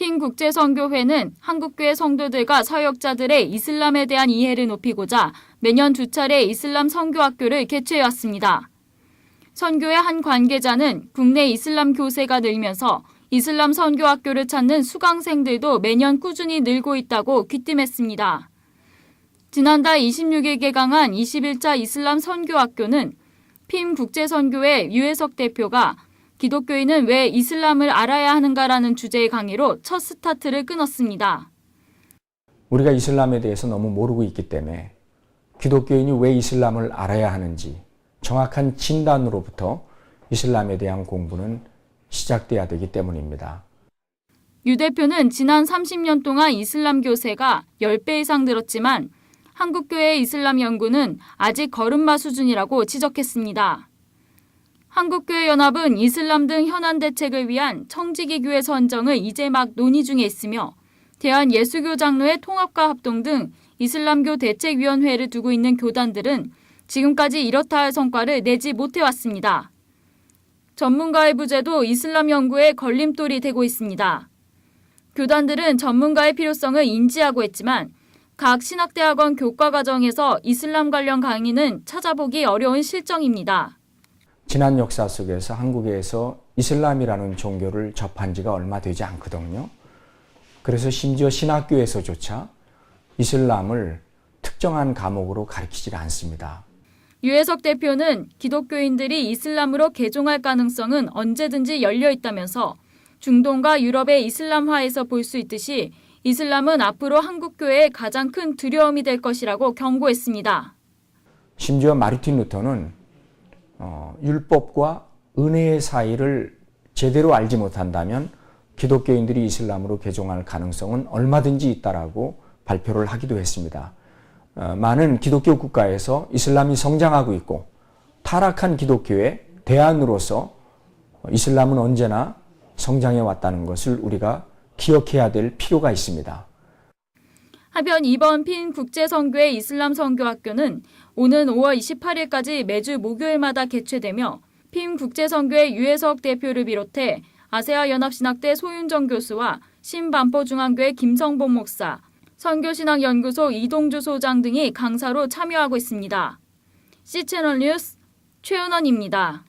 핀 국제선교회는 한국교회 성도들과 사역자들의 이슬람에 대한 이해를 높이고자 매년 두 차례 이슬람 선교학교를 개최해왔습니다. 선교의 한 관계자는 국내 이슬람 교세가 늘면서 이슬람 선교학교를 찾는 수강생들도 매년 꾸준히 늘고 있다고 귀띔했습니다. 지난달 26일 개강한 21차 이슬람 선교학교는 핌 국제선교회 유해석 대표가 기독교인은 왜 이슬람을 알아야 하는가라는 주제의 강의로 첫 스타트를 끊었습니다. 우리가 이슬람에 대해서 너무 모르고 있기 때문에 기독교인이 왜 이슬람을 알아야 하는지 정확한 진단으로부터 이슬람에 대한 공부는 시작돼야 되기 때문입니다. 유 대표는 지난 30년 동안 이슬람 교세가 10배 이상 늘었지만 한국교회 이슬람 연구는 아직 걸음마 수준이라고 지적했습니다. 한국교회 연합은 이슬람 등 현안 대책을 위한 청지기 교회 선정을 이제 막 논의 중에 있으며 대한예수교 장로회 통합과 합동 등 이슬람교 대책위원회를 두고 있는 교단들은 지금까지 이렇다 할 성과를 내지 못해왔습니다. 전문가의 부재도 이슬람 연구에 걸림돌이 되고 있습니다. 교단들은 전문가의 필요성을 인지하고 있지만 각 신학대학원 교과과정에서 이슬람 관련 강의는 찾아보기 어려운 실정입니다. 지난 역사 속에서 한국에서 이슬람이라는 종교를 접한 지가 얼마 되지 않거든요. 그래서 심지어 신학교에서조차 이슬람을 특정한 과목으로 가르치질 않습니다. 유해석 대표는 기독교인들이 이슬람으로 개종할 가능성은 언제든지 열려 있다면서 중동과 유럽의 이슬람화에서 볼 수 있듯이 이슬람은 앞으로 한국 교회의 가장 큰 두려움이 될 것이라고 경고했습니다. 심지어 마르틴 루터는 어, 율법과 은혜의 사이를 제대로 알지 못한다면 기독교인들이 이슬람으로 개종할 가능성은 얼마든지 있다라고 발표를 하기도 했습니다. 어, 많은 기독교 국가에서 이슬람이 성장하고 있고 타락한 기독교의 대안으로서 이슬람은 언제나 성장해 왔다는 것을 우리가 기억해야 될 필요가 있습니다. 하변 이번 핀 국제선교회 이슬람 선교학교는 오는 5월 28일까지 매주 목요일마다 개최되며 핀 국제선교회 유해석 대표를 비롯해 아세아 연합신학대 소윤정 교수와 신반포중앙교회 김성봉 목사, 선교신학연구소 이동주 소장 등이 강사로 참여하고 있습니다. C채널 뉴스 최은원입니다.